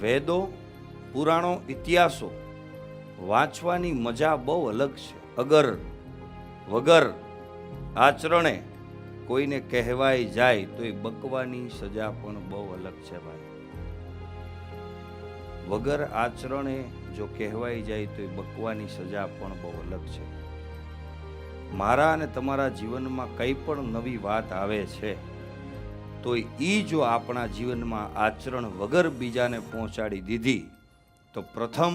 વેદો, પુરાણો, ઇતિહાસો વાંચવાની મજા બહુ અલગ છે. અગર, વગર આચરણે કોઈને કહેવાય જાય તો એ બકવાની સજા પણ બહુ અલગ છે ભાઈ. વગર આચરણે જો કહેવાય જાય તો એ બકવાની સજા પણ બહુ અલગ છે. મારા અને તમારા જીવનમાં કંઈ પણ નવી વાત આવે છે તો એ જો આપણા જીવનમાં આચરણ વગર બીજાને પહોંચાડી દીધી, તો પ્રથમ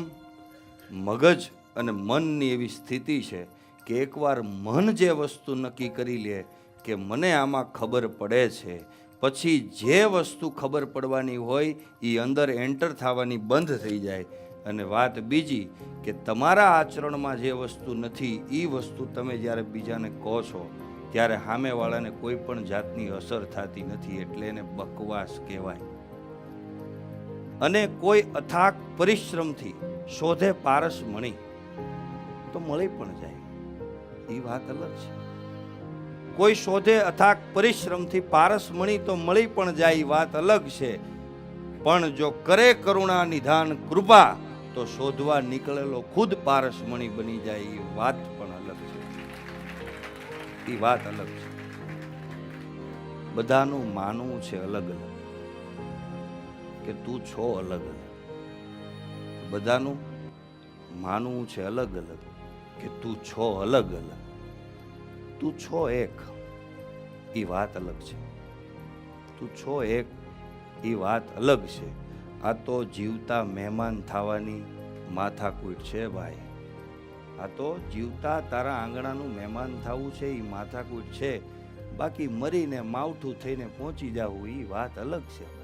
મગજ અને મનની એવી સ્થિતિ છે કે એકવાર મન જે વસ્તુ નક્કી કરી લે કે મને આમાં ખબર પડે છે, પછી જે વસ્તુ ખબર પડવાની હોય એ અંદર એન્ટર થવાની બંધ થઈ જાય. અને વાત બીજી કે તમારા આચરણમાં જે વસ્તુ નથી એ વસ્તુ તમે જ્યારે બીજાને કહો છો ત્યારે સામેવાળાને કોઈ પણ જાતની અસર થતી નથી એટલે એને બકવાસ કહેવાય. અને કોઈ અથાક પરિશ્રમથી શોધે પારસ મણી તો મળી પણ જાય. એ વાત અલગ છે. કોઈ શોધે અથાક પરિશ્રમથી પારસ મણી તો મળી પણ જાય એ વાત અલગ છે. પણ જો કરે કરુણા નિધાન કૃપા તો શોધવા નીકળેલો ખુદ પારસ મણી બની જાય એ વાત એ વાત અલગ છે. બધાનું માનવું છે અલગ અલગ. કે તું છો અલગ અલગ. બધાનું માનવું છે અલગ અલગ કે તું છો અલગ અલગ. તું છો એક, એ વાત અલગ છે. તું છો એક, એ વાત અલગ છે. આ તો જીવતા મહેમાન થવાની માથાકૂટ છે ભાઈ. આ તો જીવતા તારા આંગણાનું મહેમાન થવું છે એ માથાકૂટ છે. બાકી મરીને માવઠું થઈને પહોંચી જવું એ વાત અલગ છે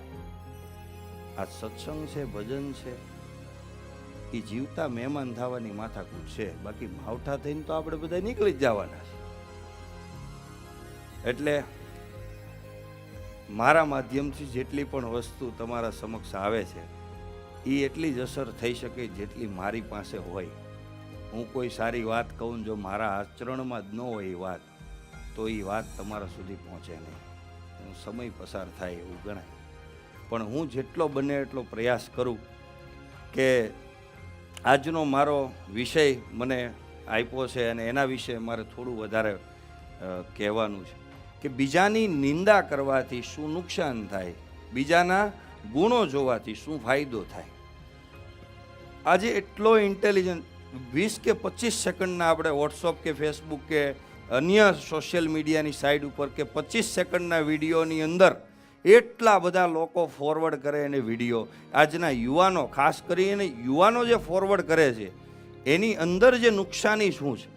આ સત્સંગ છે, ભજન છે. એ જીવતા મહેમાન થવાની માથાકૂટ છે. બાકી માવઠા થઈને તો આપણે બધા નીકળી જ જવાના છે. એટલે મારા માધ્યમથી જેટલી પણ વસ્તુ તમારા સમક્ષ આવે છે એ એટલી જ અસર થઈ શકે જેટલી મારી પાસે હોય. હું કોઈ સારી વાત કહું જો મારા આચરણમાં જ ન હોય એ વાત, તો એ વાત તમારા સુધી પહોંચે નહીં. હું સમય પસાર થાય એવું ગણાય. પણ હું જેટલો બને એટલો પ્રયાસ કરું કે આજનો મારો વિષય મને આપ્યો છે અને એના વિશે મારે થોડું વધારે કહેવાનું છે કે બીજાની નિંદા કરવાથી શું નુકસાન થાય, બીજાના ગુણો જોવાથી શું ફાયદો થાય. આજે એટલો ઇન્ટેલિજન્ટ વીસ કે પચીસ સેકન્ડના આપણે વોટ્સઅપ કે ફેસબુક કે અન્ય સોશિયલ મીડિયાની સાઇડ ઉપર કે પચીસ સેકન્ડના વિડીયોની અંદર એટલા બધા લોકો ફોરવર્ડ કરે એને વીડિયો આજના યુવાનો, ખાસ કરીને યુવાનો જે ફોરવર્ડ કરે છે, એની અંદર જે નુકસાની શું છે?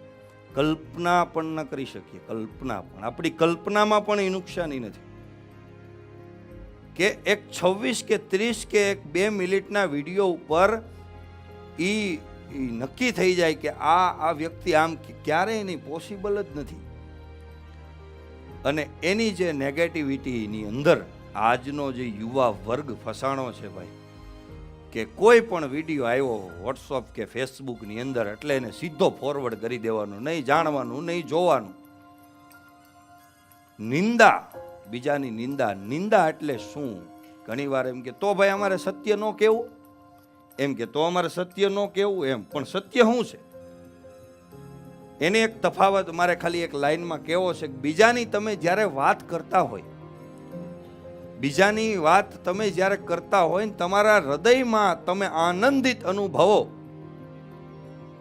કલ્પના પણ ન કરી શકીએ, કલ્પના પણ. આપણી કલ્પનામાં પણ એ નુકસાની નથી. કે એક છવ્વીસ કે ત્રીસ કે એક બે મિનિટના વીડિયો ઉપર એ નક્કી થઈ જાય કે આ આ વ્યક્તિ આમ ક્યારેય નહીં પોસિબલ જ નથી. અને એની જે નેગેટિવિટીની અંદર આજનો જે યુવા વર્ગ ફસાણો છે ભાઈ, કે કોઈ પણ વીડિયો આવ્યો વોટ્સઅપ કે ફેસબુકની અંદર, એટલે એને સીધો ફોરવર્ડ કરી દેવાનું, નહીં જાણવાનું, નહીં જોવાનું. નિંદા, બીજાની નિંદા. નિંદા એટલે શું? ઘણીવાર એમ કે, તો ભાઈ, અમારે સત્ય ન કેવું? એમ કે તો અમારે સત્ય ન કેવું એમ, પણ સત્ય શું છે? એને એક તફાવત મારે ખાલી એક લાઈનમાં કહેવો છે બીજાની તમે જ્યારે વાત કરતા હોય, બીજાની વાત તમે જ્યારે કરતા હોય ને તમારા હૃદયમાં તમે આનંદિત અનુભવો.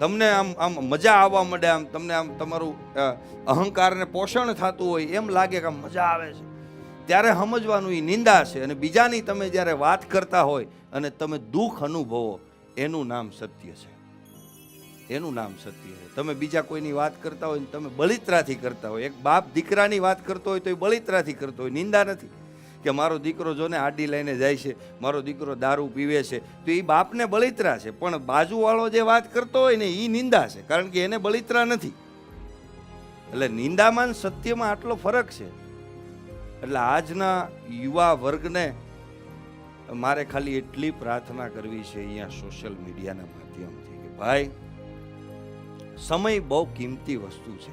તમને આમ આમ મજા આવવા માંડે, આમ તમને આમ તમારું અહંકારને પોષણ થતું હોય એમ લાગે કે મજા આવે છે. ત્યારે સમજવાનું એ નિંદા છે અને બીજાની તમે જ્યારે વાત કરતા હોય અને તમે દુઃખ અનુભવો, એનું નામ સત્ય છે. એનું નામ સત્ય છે. તમે બીજા કોઈની વાત કરતા હોય તમે બળિત્રાથી કરતા હોય. એક બાપ દીકરાની વાત કરતો હોય તો એ બળિત્રાથી કરતો હોય. નિંદા નથી કે મારો દીકરો જોને આડી લઈને જાય છે, મારો દીકરો દારૂ પીવે છે, તો એ બાપને બળિત્રા છે. પણ બાજુવાળો જે વાત કરતો હોય ને એ નિંદા છે. કારણ કે એને બળિત્રા નથી. એટલે નિંદામાં સત્યમાં આટલો ફરક છે. એટલે આજના યુવા વર્ગને મારે ખાલી એટલી પ્રાર્થના કરવી છે અહીંયા સોશિયલ મીડિયાના માધ્યમથી કે ભાઈ, સમય બહુ કિંમતી વસ્તુ છે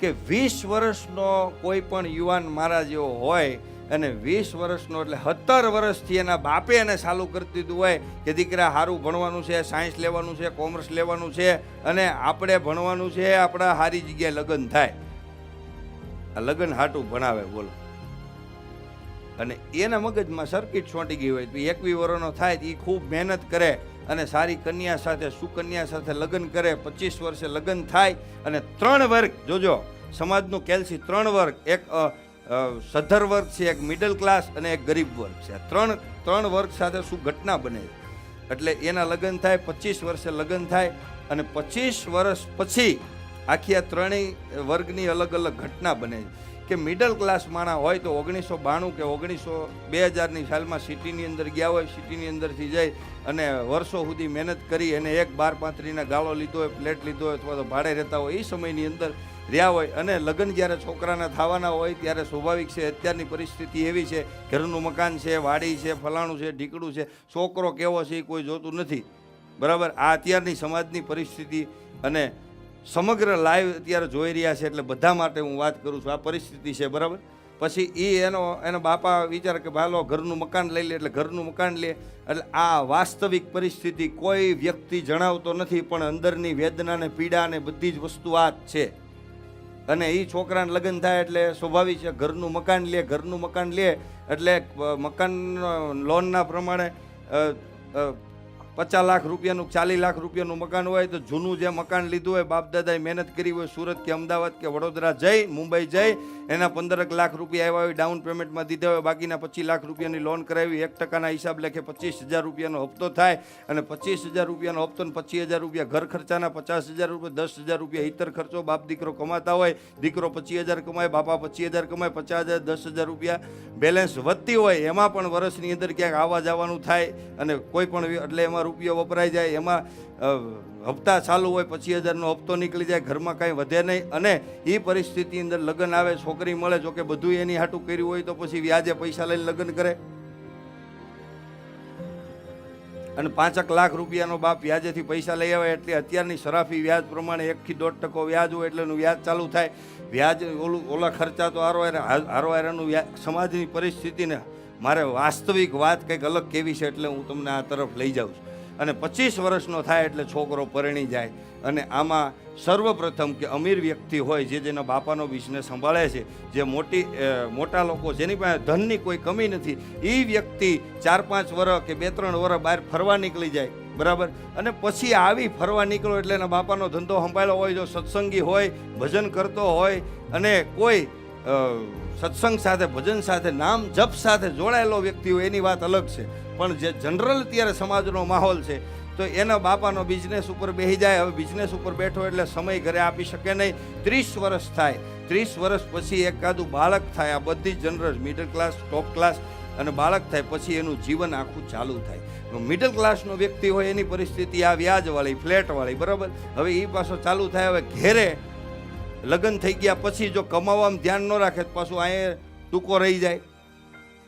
કે વીસ વર્ષનો કોઈ પણ યુવાન મારા જેવો હોય અને વીસ વર્ષનો એટલે સત્તર વર્ષથી એના બાપે એને ચાલુ કરી દીધું હોય કે દીકરા સારું ભણવાનું છે, સાયન્સ લેવાનું છે, કોમર્સ લેવાનું છે અને આપણે ભણવાનું છે, આપણા સારી જગ્યાએ લગ્ન થાય. આ લગ્ન હાટું ભણાવે, બોલો. અને એના મગજમાં સર્કિટ છોંટી ગઈ હોય તો એકવી વર્ષનો થાય એ ખૂબ મહેનત કરે અને સારી કન્યા સાથે સુકન્યા સાથે લગ્ન કરે પચીસ વર્ષે લગ્ન થાય અને ત્રણ વર્ગ જોજો સમાજનું કેલ્સી ત્રણ વર્ગ એક અ, વર્ગ છે એક મિડલ ક્લાસ અને એક ગરીબ વર્ગ છે. ત્રણ ત્રણ વર્ગ સાથે શું ઘટના બને? એટલે એના લગ્ન થાય પચીસ વર્ષે લગ્ન થાય અને પચીસ વર્ષ પછી આખી આ ત્રણેય વર્ગની અલગ અલગ ઘટના બને છે. કે મિડલ ક્લાસ માણા હોય તો ઓગણીસો બાણું કે ઓગણીસો બે હજારની સાલમાં સિટીની અંદર ગયા હોય, સિટીની અંદરથી જઈ અને વર્ષો સુધી મહેનત કરી અને એક બાર પાંત્રીને ગાળો લીધો હોય પ્લેટ લીધો હોય અથવા તો ભાડે રહેતા હોય, એ સમયની અંદર રહ્યા હોય અને લગ્ન જ્યારે છોકરાના થવાના હોય ત્યારે સ્વાભાવિક છે, અત્યારની પરિસ્થિતિ એવી છે, ઘરનું મકાન છે, વાડી છે, ફલાણું છે, ઢીકડું છે, છોકરો કેવો છે એ કોઈ જોતું નથી. બરાબર? આ અત્યારની સમાજની પરિસ્થિતિ અને સમગ્ર લાઈવ અત્યારે જોઈ રહ્યા છે એટલે બધા માટે હું વાત કરું છું. આ પરિસ્થિતિ છે, બરાબર? પછી એ એનો એનો બાપા વિચાર કે ભાલો ઘરનું મકાન લઈ લે. એટલે ઘરનું મકાન લે. એટલે આ વાસ્તવિક પરિસ્થિતિ કોઈ વ્યક્તિ જણાવતો નથી, પણ અંદરની વેદના ને પીડા ને બધી જ વસ્તુ આ જ છે. અને એ છોકરાને લગ્ન થાય એટલે સ્વાભાવિક છે, ઘરનું મકાન લે, ઘરનું મકાન લે. એટલે મકાન લોનના પ્રમાણે પચાસ લાખ રૂપિયાનું, ચાલીસ લાખ રૂપિયાનું મકાન હોય તો જૂનું જે મકાન લીધું હોય બાપ દાદાએ મહેનત કરી હોય, સુરત કે અમદાવાદ કે વડોદરા જઈ, મુંબઈ જઈ, એના પંદરક લાખ રૂપિયા આવ્યા હોય ડાઉન પેમેન્ટમાં દીધા હોય, બાકીના પચીસ લાખ રૂપિયાની લોન કરાવી, એક ટકાના હિસાબ લેખે પચીસ હજાર રૂપિયાનો હપ્તો થાય અને પચીસ હજાર રૂપિયાનો હપ્તો ને પચીસ હજાર રૂપિયા ઘર ખર્ચાના પચાસ હજાર રૂપિયા, દસ હજાર રૂપિયા ઇતર ખર્ચો બાપ દીકરો કમાતા હોય, દીકરો પચીસ હજાર કમાય, બાપા પચીસ હજાર કમાય, પચાસ હજાર, દસ હજાર રૂપિયા બેલેન્સ વધતી હોય, એમાં પણ વર્ષની અંદર ક્યાંક આવવા જવાનું થાય અને કોઈ પણ એટલે એમાં રૂપિયો વપરાઈ જાય, એમાં હપ્તા ચાલુ હોય પચીસ હજારનો હપ્તો નીકળી જાય, ઘરમાં કાંઈ વધે નહીં અને એ પરિસ્થિતિ અંદર લગ્ન આવે, છોકરી મળે, જો કે બધું એની હાટું કર્યું હોય તો પછી વ્યાજે પૈસા લઈને લગ્ન કરે. અને પાંચક લાખ રૂપિયાનો બાપ વ્યાજેથી પૈસા લઈ આવે એટલે અત્યારની સરાફી વ્યાજ પ્રમાણે એકથી દોઢ ટકો વ્યાજ હોય એટલે એનું વ્યાજ ચાલુ થાય. વ્યાજ ઓલું, ઓલા ખર્ચા તો હારો હારો હારાનું વ્યાજ સમાજની પરિસ્થિતિને મારે વાસ્તવિક વાત કંઈક અલગ કેવી છે એટલે હું તમને આ તરફ લઈ જાઉં છું. અને પચીસ વર્ષનો થાય એટલે છોકરો પરણી જાય. અને આમાં સર્વપ્રથમ કે અમીર વ્યક્તિ હોય જે જેના બાપાનો બિઝનેસ સંભાળે છે, જે મોટી મોટા લોકો જેની પાસે ધનની કોઈ કમી નથી એ વ્યક્તિ ચાર પાંચ વર્ષ કે બે ત્રણ વર્ષ બહાર ફરવા નીકળી જાય. બરાબર? અને પછી આવી ફરવા નીકળો એટલે એના બાપાનો ધંધો સંભાળ્યો હોય, જો સત્સંગી હોય, ભજન કરતો હોય, અને કોઈ સત્સંગ સાથે, ભજન સાથે, નામ, જપ સાથે જોડાયેલો વ્યક્તિ હોય એની વાત અલગ છે. પણ જે જનરલ અત્યારે સમાજનો માહોલ છે, તો એના બાપાનો બિઝનેસ ઉપર બેસી જાય. હવે બિઝનેસ ઉપર બેઠો એટલે સમય ઘરે આપી શકે નહીં. ત્રીસ વર્ષ થાય. ત્રીસ વર્ષ પછી એકાદું બાળક થાય. આ બધી general middle class top class અને બાળક થાય પછી એનું જીવન આખું ચાલુ થાય. મિડલ ક્લાસનો વ્યક્તિ હોય એની પરિસ્થિતિ આ વ્યાજવાળી ફ્લેટવાળી બરાબર? હવે એ પાછો ચાલુ થાય. હવે ઘેરે લગ્ન થઈ ગયા પછી જો કમાવામાં ધ્યાન ન રાખે તો પાછું અહીંયા ટૂંકો રહી જાય.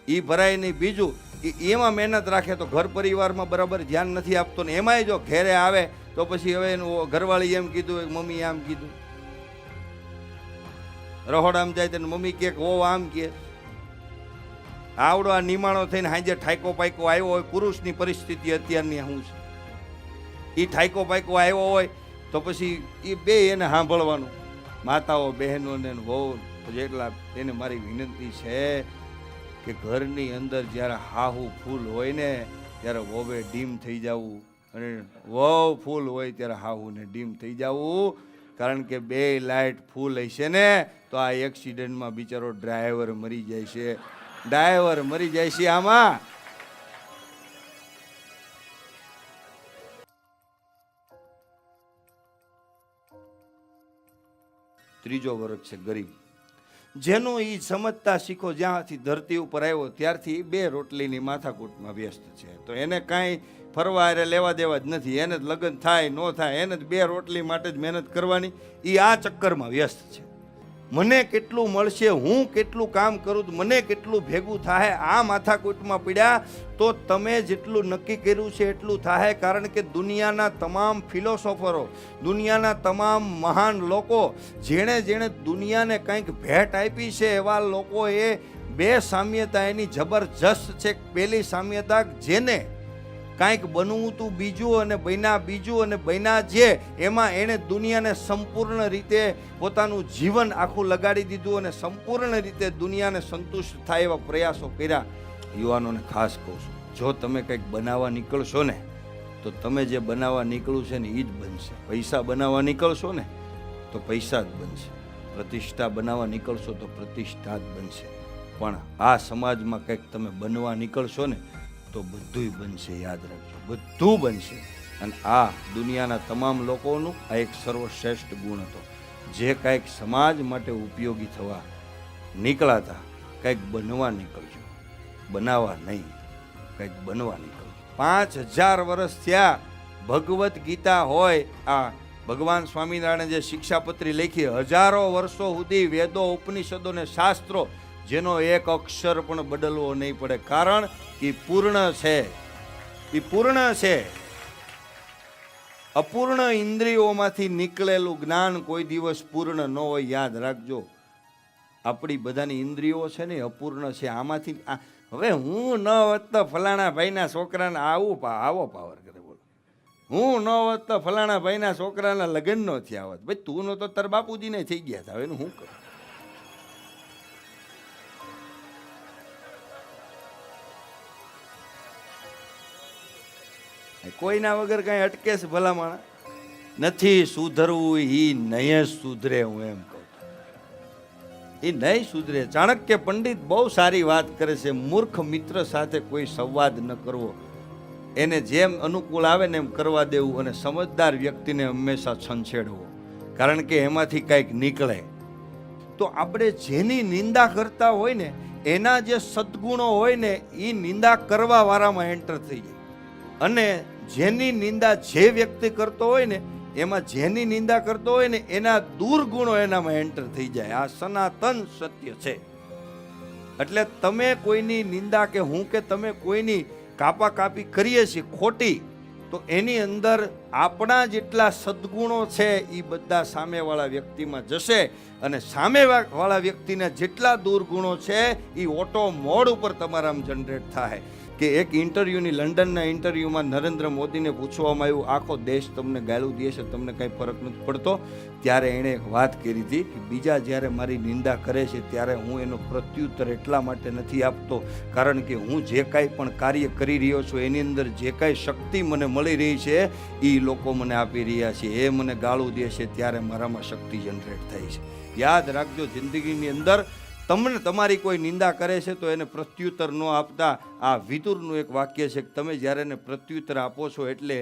એ ભરાય નહીં. બીજું એ- એમાં મહેનત રાખે તો ઘર પરિવારમાં બરાબર ધ્યાન નથી આપતો ને એમાંય જો ઘેરે આવે તો પછી હવે એનું ઘરવાળી એમ કીધું મમ્મી આમ કીધું. રહોડામ જાય તો મમ્મી કે ઓ આમ કે. આવડો આ નિમાણો થઈને હાજે ઠાયકો પાયકો આવ્યો હોય, પુરુષની પરિસ્થિતિ અત્યારની શું છે? એ ઠાયકો પાયકો આવ્યો હોય તો પછી એ બે એને સાંભળવાનું. માતાઓ, બહેનોને વહુ જેટલા એને મારી વિનંતી છે કે ઘરની અંદર જ્યારે હાહુ ફૂલ હોય ને, ત્યારે વહુએ ડીમ થઈ જવું. અને વહુ ફૂલ હોય ત્યારે હાહુને ડીમ થઈ જવું. કારણ કે બે લાઇટ ફૂલ હશે ને, તો આ એક્સિડન્ટમાં બિચારો ડ્રાઈવર મરી જાય છે. ડ્રાઈવર મરી જાય છે આમાં. ત્રીજો વર્ગ છે, ગરીબ. જેનું એ સમજતા શીખો, જ્યાંથી ધરતી ઉપર આવ્યો, ત્યારથી બે રોટલીની માથાકૂટમાં વ્યસ્ત છે. તો એને કાંઈ ફરવા અરે લેવા દેવા જ નથી. એને જ લગ્ન થાય, ન થાય, એને જ બે રોટલી માટે જ મહેનત કરવાની. એ આ ચક્કરમાં વ્યસ્ત છે. મને કેટલું મળશે, હું કેટલું કામ કરું મને કેટલું ભેગું થાય આ માથાકૂટમાં પીડ્યા તો તમે જેટલું નક્કી કર્યું છે એટલું થાય કારણ કે દુનિયાના તમામ ફિલોસોફરો, દુનિયાના તમામ મહાન લોકો જેણે જેણે દુનિયાને કંઈક ભેટ આપી છે, એવા લોકોએ બે સામ્યતા એની જબરજસ્ત છે. પેલી સામ્યતા જેને કાંઈક બનવું તું બીજું અને બન્યા બીજું અને બન્યા જે, એમાં એણે દુનિયાને સંપૂર્ણ રીતે પોતાનું જીવન આખું લગાડી દીધું અને સંપૂર્ણ રીતે દુનિયાને સંતુષ્ટ થાય એવા પ્રયાસો કર્યા. યુવાનોને ખાસ કહું છું, જો તમે કંઈક બનાવવા નીકળશો ને, તો તમે જે બનાવવા નીકળ્યું છે ને એ જ બનશે. પૈસા બનાવવા નીકળશો ને, તો પૈસા જ બનશે. પ્રતિષ્ઠા બનાવવા નીકળશો તો પ્રતિષ્ઠા જ બનશે. પણ આ સમાજમાં કંઈક તમે બનવા નીકળશો ને તો બધુંય બનશે, યાદ રાખજો. બધું બનશે. અને આ દુનિયાના તમામ લોકોનું આ એક સર્વશ્રેષ્ઠ ગુણ હતો. જે કાંઈક સમાજ માટે ઉપયોગી થવા નીકળાતા, કંઈક બનવા નીકળજો. બનાવવા નહીં, કંઈક બનવા નીકળજો. પાંચ હજાર વર્ષ થયા, ભગવદ્ ગીતા હોય, આ ભગવાન સ્વામિનારાયણે જે શિક્ષાપત્રી લખી, હજારો વર્ષો સુધી વેદો, ઉપનિષદો ને શાસ્ત્રો જેનો એક અક્ષર પણ બદલવો નહીં પડે. કારણ કે પૂર્ણ છે. એ પૂર્ણ છે. અપૂર્ણ ઇન્દ્રિયોમાંથી નીકળેલું જ્ઞાન કોઈ દિવસ પૂર્ણ ન હોય, યાદ રાખજો. આપણી બધાની ઇન્દ્રિયો છે ને અપૂર્ણ છે. આમાંથી હવે હું ન હોત તો ફલાણા ભાઈના છોકરાને આવું આવો પાવર કરે બોલો. હું ન હોત તો ફલાણા ભાઈના છોકરાના લગ્ન નથી હોત. ભાઈ તું નો તો તાર બાપુજીને થઈ ગયા હતા. હવે હું કરું? કોઈના વગર કાંઈ અટકે છે ભલામણ નથી સુધરવું, ઈ નહીં સુધરે હું એમ કહું એ નહીં સુધરે. ચાણક્ય પંડિત બહુ સારી વાત કરે છે. મૂર્ખ મિત્ર સાથે કોઈ સંવાદ ન કરવો. એને જેમ અનુકૂળ આવે ને એમ કરવા દેવું અને સમજદાર વ્યક્તિને હંમેશા છંછેડવો. કારણ કે એમાંથી કંઈક નીકળે. તો આપણે જેની નિંદા કરતા હોય ને, એના જે સદગુણો હોય ને એ નિંદા કરવા વાળામાં એન્ટર થઈ જાય. અને જેની નિંદા જે વ્યક્તિ કરતો હોય ને, એમાં જેની નિંદા કરતો હોય ને, એના દુર્ગુણો એનામાં એન્ટર થઈ જાય. આ સનાતન સત્ય છે. એટલે તમે કોઈની નિંદા કે હું કે તમે કોઈની કાપા કાપી કરીએ છીએ ખોટી, તો એની અંદર આપણા જેટલા સદગુણો છે એ બધા સામેવાળા વ્યક્તિમાં જશે અને સામેવાળા વ્યક્તિના જેટલા દુર્ગુણો છે એ ઓટો મોડ ઉપર તમારામાં જનરેટ થાય. કે એક ઇન્ટરવ્યૂની લંડનના ઇન્ટરવ્યૂમાં નરેન્દ્ર મોદીને પૂછવામાં આવ્યું, આખો દેશ તમને ગાળું દે છે, તમને કાંઈ ફરક નથી પડતો. ત્યારે એણે એક વાત કરી હતી કે બીજા જ્યારે મારી નિંદા કરે છે ત્યારે હું એનો પ્રત્યુત્તર એટલા માટે નથી આપતો, કારણ કે હું જે કાંઈ પણ કાર્ય કરી રહ્યો છું, એની અંદર જે કાંઈ શક્તિ મને મળી રહી છે એ લોકો મને આપી રહ્યા છે, એ મને ગાળું દે છે, ત્યારે મારામાં શક્તિ જનરેટ થાય છે. યાદ રાખજો, જિંદગીની અંદર તમને તમારી કોઈ નિંદા કરે છે તો એને પ્રત્યુત્તર ન આપતા. આ વિતુરનું એક વાક્ય છે કે તમે જ્યારે એને પ્રત્યુત્તર આપો છો એટલે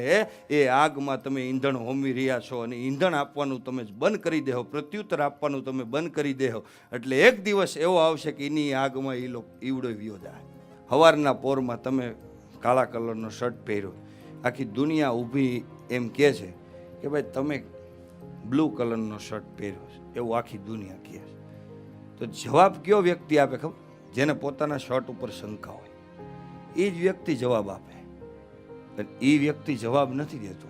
એ આગમાં તમે ઈંધણ હોમી રહ્યા છો અને ઈંધણ આપવાનું તમે બંધ કરી દેહો, પ્રત્યુત્તર આપવાનું તમે બંધ કરી દેહો. એટલે એક દિવસ એવો આવશે કે એની આગમાં એ લોકો ઈવડો વ્યો જાય. સવારના પોરમાં તમે કાળા કલરનો શર્ટ પહેર્યો. આખી દુનિયા ઊભી એમ કહે છે કે ભાઈ તમે બ્લુ કલરનો શર્ટ પહેર્યો છે. એવું આખી દુનિયા કહે છે. તો જવાબ કયો વ્યક્તિ આપે ખબર? જેને પોતાના શર્ટ ઉપર શંકા હોય. એ જ વ્યક્તિ જવાબ આપે. પણ એ વ્યક્તિ જવાબ નથી દેતો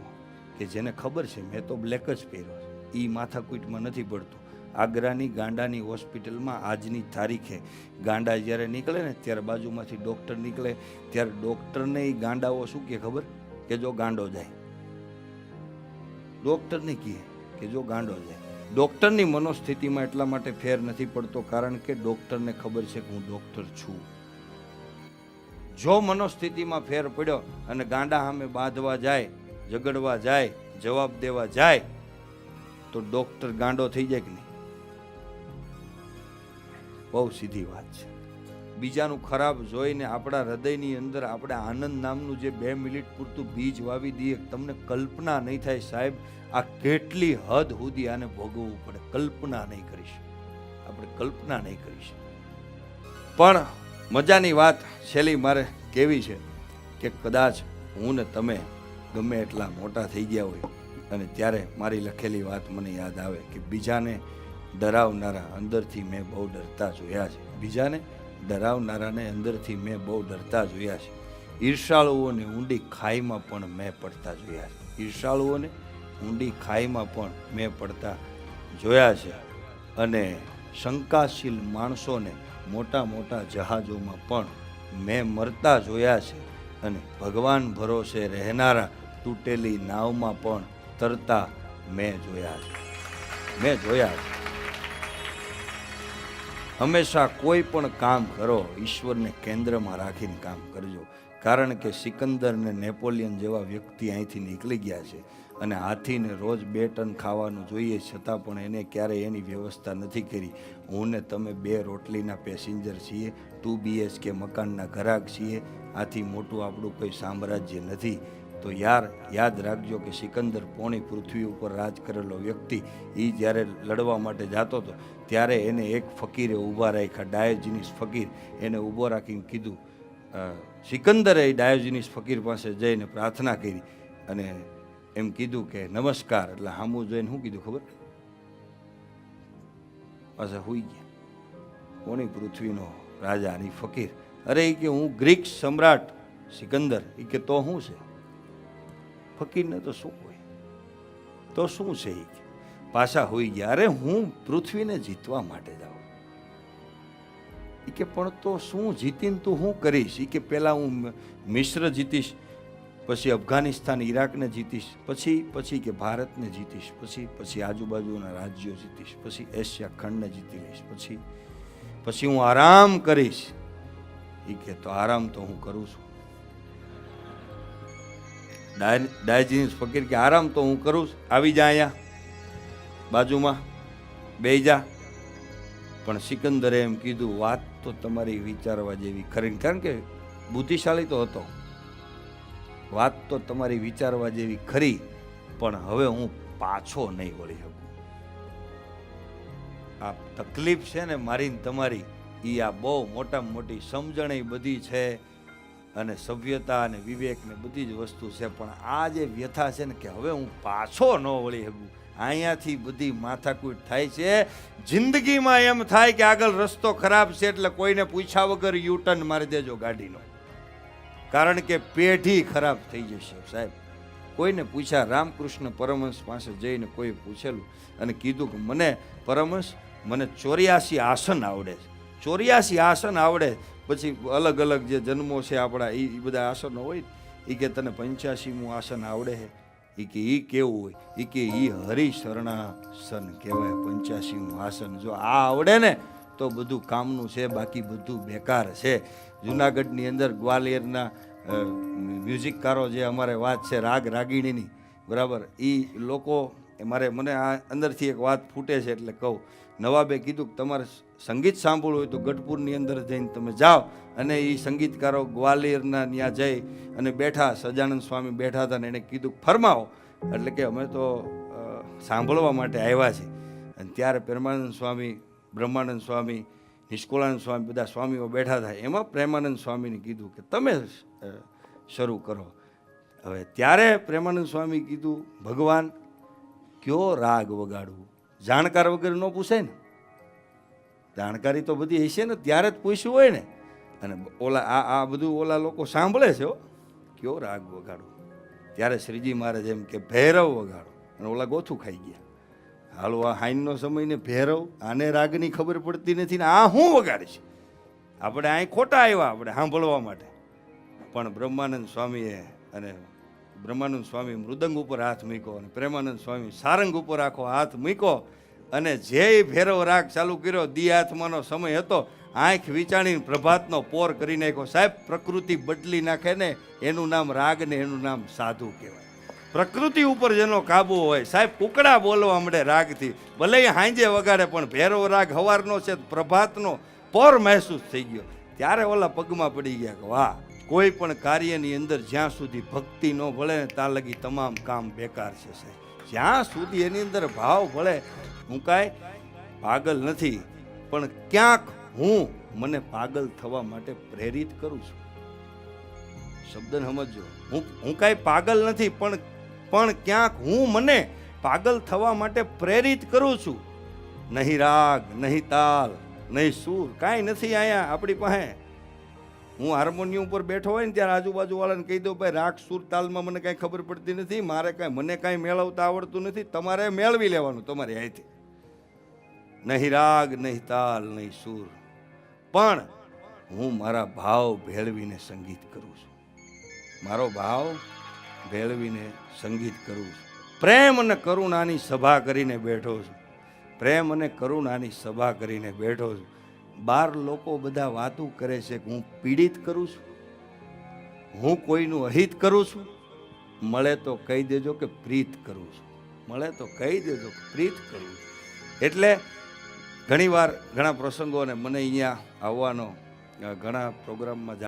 કે જેને ખબર છે, મેં તો બ્લેક જ પહેર્યો છે. એ માથાકૂટમાં નથી પડતું. આગ્રાની ગાંડાની હોસ્પિટલમાં આજની તારીખે ગાંડા જ્યારે નીકળે ને, ત્યારે બાજુમાંથી ડૉક્ટર નીકળે. ત્યારે ડૉક્ટરને એ ગાંડાઓ શું કહે ખબર? કે જો ગાંડો જાય. ડૉક્ટરને કહે કે જો ગાંડો જાય. ડૉક્ટરની મનોસ્થિતિમાં એટલા માટે ફેર નથી પડતો, કારણ કે ડૉક્ટરને ખબર છે કે હું ડૉક્ટર છું. જો મનોસ્થિતિમાં ફેર પડ્યો અને ગાંડા સામે બાંધવા જાય, ઝઘડવા જાય, જવાબ દેવા જાય, તો ડૉક્ટર ગાંડો થઈ જાય કે નહીં? બહુ સીધી વાત છે. બીજાનું ખરાબ જોઈને આપણા હૃદયની અંદર આપણે આનંદ નામનું જે બે મિનિટ પૂરતું બીજ વાવી દઈએ, તમને કલ્પના નહીં થાય સાહેબ, આ કેટલી હદ સુધી આને ભોગવવું પડે? કલ્પના નહીં કરીશ આપણે કલ્પના નહીં કરીશ પણ મજાની વાત છેલ્લી મારે કેવી છે કે કદાચ હું ને તમે ગમે એટલા મોટા થઈ ગયા હોય અને ત્યારે મારી લખેલી વાત મને યાદ આવે કે બીજાને ડરાવનારા અંદરથી મેં બહુ ડરતા જોયા છે. બીજાને ડરાવનારાને અંદરથી મેં બહુ ડરતા જોયા છે. ઈર્ષાળુઓને ઊંડી ખાઈમાં પણ મેં પડતા જોયા છે. ઈર્ષાળુઓને ઊંડી ખાઈમાં પણ મેં પડતા જોયા છે અને શંકાશીલ માણસોને મોટા મોટા જહાજોમાં પણ મેં મરતા જોયા છે અને ભગવાન ભરોસે રહેનારા તૂટેલી નાવમાં પણ તરતા મેં જોયા છે. મેં જોયા છે. હંમેશા કોઈ પણ કામ કરો, ઈશ્વરને કેન્દ્રમાં રાખીને કામ કરજો. કારણ કે સિકંદર ને નેપોલિયન જેવા વ્યક્તિ અહીંથી નીકળી ગયા છે અને હાથીને રોજ બે ટન ખાવાનું જોઈએ છતાં પણ એને ક્યારેય એની વ્યવસ્થા નથી કરી. હું ને તમે બે રોટલીના પેસેન્જર છીએ ટુ બીએચકે મકાનના ઘરાક છીએ, આથી મોટું આપણું કોઈ સામ્રાજ્ય નથી. તો યાર યાદ રાખજો કે સિકંદર પોણી પૃથ્વી ઉપર રાજ કરેલો વ્યક્તિ એ જ્યારે લડવા માટે જતો હતો, ત્યારે એને એક ફકીરે ઊભા રાખ્યા, ડાયોજીનિસ ફકીર. એને ઊભો રાખીને કીધું સિકંદરે ડાયોજીનિસ ફકીર પાસે જઈને પ્રાર્થના કરી અને એમ કીધું કે નમસ્કાર, એટલે હામું જોઈને શું કીધું ખબર? પાછા હોઈ ગયા. કોની પૃથ્વીનો રાજા અને ફકીર. અરે એ કે હું ગ્રીક સમ્રાટ સિકંદર એ કે તો શું છે? ફકીરને તો શું હોય? તો શું છે પાછા હોય જ્યારે હું પૃથ્વીને જીતવા માટે જાઉં. એ કે, પણ તો શું જીતીને તું શું કરીશ? એ કે, પહેલાં હું મિશ્ર જીતીશ, પછી અફઘાનિસ્તાન, ઈરાકને જીતીશ, પછી પછી કે ભારતને જીતીશ, પછી પછી આજુબાજુના રાજ્યો જીતીશ, પછી એશિયા ખંડને જીતી લઈશ, પછી પછી હું આરામ કરીશ. એ કે, તો આરામ તો હું કરું છું. ડાય- ડાયજીનિસ ફકીર કે, આરામ તો હું કરું. આવી જા અહીંયા. બાજુમાં બે જા. પણ સિકંદરે એમ કીધું, વાત તો તમારી વિચારવા જેવી ખરી. કારણ કે બુદ્ધિશાળી તો હતો. વાત તો તમારી વિચારવા જેવી ખરી, પણ હવે હું પાછો નહીં વળી શકું. આ તકલીફ છે ને મારી તમારી એ આ બહુ મોટામાં મોટી સમજણ બધી છે. અને સભ્યતા અને વિવેક ને બધી જ વસ્તુ છે. પણ આ જે વ્યથા છે ને કે હવે હું પાછો ન વળી શકું. અહીંયાથી બધી માથાકૂટ થાય છે. જિંદગીમાં એમ થાય કે આગળ રસ્તો ખરાબ છે એટલે કોઈને પૂછ્યા વગર યુ ટર્ન મારી દેજો ગાડીનો. કારણ કે પેઢી ખરાબ થઈ જશે સાહેબ. કોઈને પૂછ્યા રામકૃષ્ણ પરમહંસ પાસે જઈને કોઈ પૂછેલું અને કીધું કે મને પરમહંસ, મને ચોર્યાસી આસન આવડે છે. ચોર્યાસી આસન આવડે પછી અલગ અલગ જે જન્મો છે આપણા એ બધા આસનો હોય એ કે તને પંચ્યાસીમું આસન આવડે છે? એ કે એ કેવું હોય? એ કે એ હરિશરણાસન કહેવાય, પંચ્યાસીમું આસન. જો આ આવડે ને, તો બધું કામનું છે, બાકી બધું બેકાર છે. જુનાગઢની અંદર ગ્વાલિયરના મ્યુઝિકકારો જે અમારે વાત છે, રાગ રાગીણીની, બરાબર? એ લોકો મારે, મને આ અંદરથી એક વાત ફૂટે છે એટલે કહું. નવાબે કીધું કે તમારે સંગીત સાંભળવું હોય તો ગઢપુરની અંદર જઈને તમે જાઓ. અને એ સંગીતકારો ગ્વાલિયરના ત્યાં જઈ અને બેઠા, સજાનંદ સ્વામી બેઠા હતા ને એણે કીધું ફરમાવો. એટલે કે અમે તો સાંભળવા માટે આવ્યા છે અને ત્યારે પ્રેમાનંદ સ્વામી, બ્રહ્માનંદ સ્વામી, નિષ્કુળાનંદ સ્વામી બધા સ્વામીઓ બેઠા થાય એમાં પ્રેમાનંદ સ્વામીને કીધું કે તમે શરૂ કરો. હવે ત્યારે પ્રેમાનંદ સ્વામી કીધું, ભગવાન, કયો રાગ વગાડવું? જાણકાર વગર ન પૂછાય ને. જાણકારી તો બધી હશે ને, ત્યારે જ પૂછ્યું હોય ને. અને ઓલા, આ આ બધું ઓલા લોકો સાંભળે છે કયો રાગ વગાડો. ત્યારે શ્રીજી મહારાજ એમ કે, ભૈરવ વગાડો. અને ઓલા ગોથું ખાઈ ગયા. હાલો, આ હાઈનનો સમય ને ભૈરવ, આને રાગની ખબર પડતી નથી ને, આ હું વગાડીશ? આપણે અહીં ખોટા આવ્યા, આપણે સાંભળવા માટે. પણ બ્રહ્માનંદ સ્વામીએ અને બ્રહ્માનંદ સ્વામી મૃદંગ ઉપર હાથ મૂક્યો અને પ્રેમાનંદ સ્વામી સારંગ ઉપર આખો હાથ મૂક્યો અને જે ભેરવ રાગ ચાલુ કર્યો, દી હાથમાંનો સમય હતો, આંખ વિચાણીને પ્રભાતનો પોર કરી નાખ્યો. સાહેબ, પ્રકૃતિ બદલી નાખે ને એનું નામ રાગ ને એનું નામ સાધુ કહેવાય. પ્રકૃતિ ઉપર જેનો કાબુ હોય, સાહેબ, કુકડા બોલવા મળે રાગથી. ભલે એ હાંજે વગાડે, પણ ભેરવ રાગ હવારનો છે, પ્રભાતનો પોર મહેસૂસ થઈ ગયો. ત્યારે ઓલા પગમાં પડી ગયા કે વાહ કોઈ પણ કાર્યની અંદર જ્યાં સુધી ભક્તિ ન ભળે ત્યાં લગી તમામ કામ બેકાર છે, સાહેબ. જ્યાં સુધી એની અંદર ભાવ ભળે હું કાંઈ પાગલ નથી, પણ ક્યાંક હું મને પાગલ થવા માટે પ્રેરિત કરું છું. શબ્દને સમજો. હું હું કાંઈ પાગલ નથી, પણ પણ ક્યાંક હું મને પાગલ થવા માટે પ્રેરિત કરું છું. નહીં રાગ, નહીં તાલ, નહીં સૂર, કાંઈ નથી અહીંયા આપણી પાસે. હું હાર્મોનિયમ ઉપર બેઠો હોય ને ત્યારે આજુબાજુવાળાને કહી દઉં, ભાઈ રાગ સુર તાલમાં મને કાંઈ ખબર પડતી નથી, મારે કાંઈ, મને કાંઈ મેળવતા આવડતું નથી, તમારે મેળવી લેવાનું તમારી અહીંથી નહીં રાગ, નહીં તાલ, નહીં સુર. પણ હું મારા ભાવ ભેળવીને સંગીત કરું છું. મારો ભાવ ભેળવીને સંગીત કરું છું. પ્રેમ અને કરુણાની સભા કરીને બેઠો છું. પ્રેમ અને કરુણાની સભા કરીને બેઠો છું. બાર લોકો બધા વાતું કરે છે કે હું પીડિત કરું છું? હું કોઈનું અહિત કરું છું? મળે તો કહી દેજો કે પ્રીત કરું છું. મળે તો કહી દેજો કે પ્રીત કરું છું. એટલે ઘણીવાર ઘણા પ્રસંગો અને મને અહીંયા આવવાનો ઘણા પ્રોગ્રામમાં